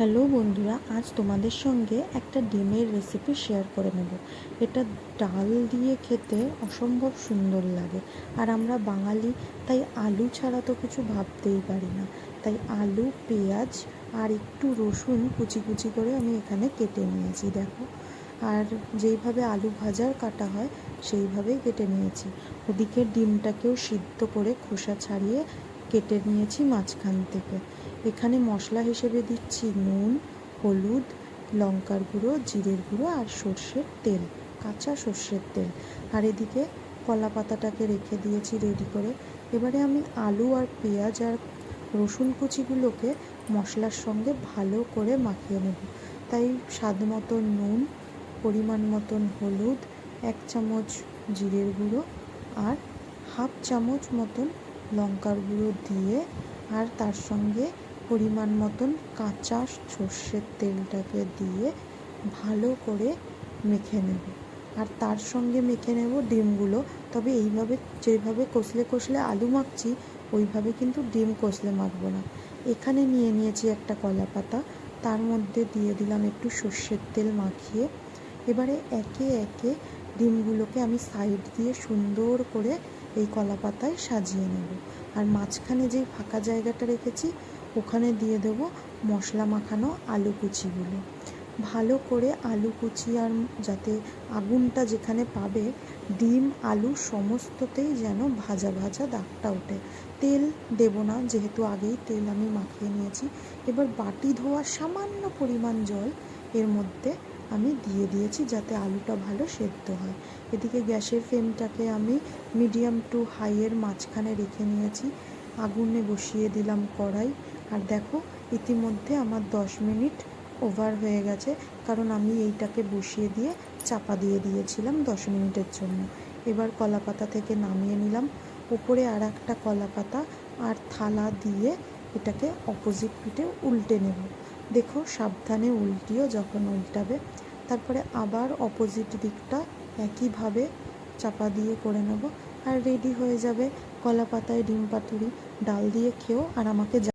Hello বন্ধুরা, আজ তোমাদের সঙ্গে একটা ডিমের রেসিপি শেয়ার করে নেব। এটা ডাল দিয়ে খেতে অসম্ভব সুন্দর লাগে। আর আমরা বাঙালি, তাই আলু ছাড়া তো কিছু ভাবতেই পারি না। তাই আলু, পেঁয়াজ আর একটু রসুন কুচি কুচি করে আমি এখানে কেটে নিয়েছি, দেখো। আর যেইভাবে আলু ভাজার কাটা হয়, সেইভাবেই কেটে নিয়েছি। ওদিকে ডিমটাকেও সিদ্ধ করে খোসা ছাড়িয়ে কেটে নিয়েছি মাঝখান থেকে। এখানে মশলা হিসেবে দিচ্ছি নুন, হলুদ, লঙ্কার গুঁড়ো, জিরের গুঁড়ো আর সর্ষের তেল, কাঁচা সর্ষের তেল। আর এদিকে কলা পাতাটাকে রেখে দিয়েছি রেডি করে। এবারে আমি আলু আর পেঁয়াজ আর রসুন কুচিগুলোকে মশলার সঙ্গে ভালো করে মাখিয়ে নেব। তাই স্বাদ মতো নুন, পরিমাণ মতন হলুদ, এক চামচ জিরের গুঁড়ো আর হাফ চামচ মতন লঙ্কার গুঁড়ো দিয়ে আর তার সঙ্গে পরিমাণ মতন কাঁচা সর্ষের তেলটাকে দিয়ে ভালো করে মেখে নেব। আর তার সঙ্গে মেখে নেব ডিমগুলো। তবে এইভাবে যেভাবে কষলে কষলে আলু মাখছি, ওইভাবে কিন্তু ডিম কষলে মাখবো না। এখানে নিয়ে নিয়েছি একটা কলা পাতা। তার মধ্যে দিয়ে দিলাম একটু সর্ষের তেল মাখিয়ে। এবারে একে একে ডিমগুলোকে আমি সাইড দিয়ে সুন্দর করে এই কলা পাতায় সাজিয়ে নেব। আর মাঝখানে যেই ফাঁকা জায়গাটা রেখেছি, ওখানে দিয়ে দেবো মশলা মাখানো আলু কুচিগুলো। ভালো করে আলু কুচি আর যাতে আগুনটা যেখানে পাবে, ডিম, আলু সমস্ততেই যেন ভাজা ভাজা দাগটা ওঠে। তেল দেব না, যেহেতু আগেই তেল আমি মাখিয়ে নিয়েছি। এবার বাটি ধোয়ার সামান্য পরিমাণ জল, এর মধ্যে আমি দিয়ে দিয়েছি যাতে আলুটা ভালো সেদ্ধ হয়। এদিকে গ্যাসের ফ্লেমটাকে আমি মিডিয়াম টু হাইয়ের মাঝখানে রেখে নিয়েছি। আগুনে বসিয়ে দিলাম কড়াই। আর দেখো, ইতিমধ্যে আমার দশ মিনিট ওভার হয়ে গেছে, কারণ আমি এইটাকে বসিয়ে দিয়ে চাপা দিয়ে দিয়েছিলাম দশ মিনিটের জন্য। এবার কলা পাতা থেকে নামিয়ে নিলাম। উপরে আর একটা কলা পাতা আর থালা দিয়ে এটাকে অপোজিট পিঠে উল্টে নেব। দেখো, সাবধানে উল্টিও যখন উল্টাবে, তারপরে আবার অপোজিট দিকটা একইভাবে চাপা দিয়ে করে নেব, আর রেডি হয়ে যাবে কলা পাতায় ডিম পাতুরি, ডাল দিয়ে খেও, আর আমাকে